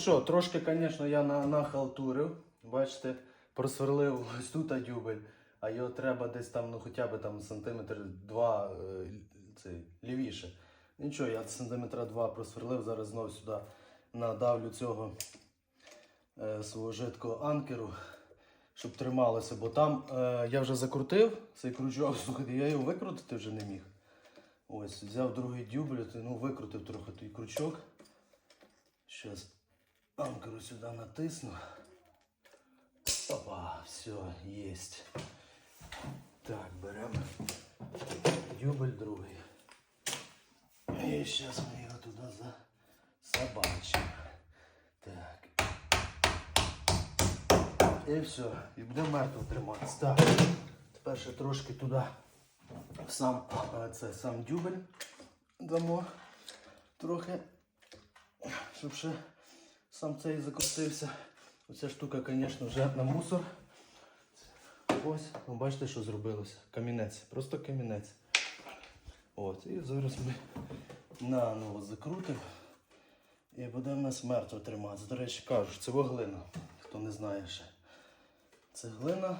Що, трошки, звісно, я на, нахалтурив. Бачите, просверлив ось тут дюбель, а його треба десь там, ну хоча б там сантиметр два е, цей, лівіше. Нічого, я сантиметра два просверлив, зараз знову сюди надавлю цього е, свого жидкого анкеру, щоб трималося, бо там е, я вже закрутив цей крючок, слухайте, я його викрутити вже не міг. Ось, взяв другий дюбель, ну викрутив трохи той крючок. Зараз анкеру сюди натисну. Опа, все, есть. Так, беремо дюбель другий. І зараз ми його туди засобачимо. Так. І все, і буде мертво триматися. Так, тепер ще трошки туди сам, це, сам дюбель дамо трохи, щоб ще сам цей закрутився. Оця штука, звісно, вже на мусор. Ось, ви бачите, що зробилося? Камінець, просто камінець. От, і зараз ми наново закрутимо. І будемо нас мертво тримати. До речі, кажуть, це глина, хто не знає ще. Це глина.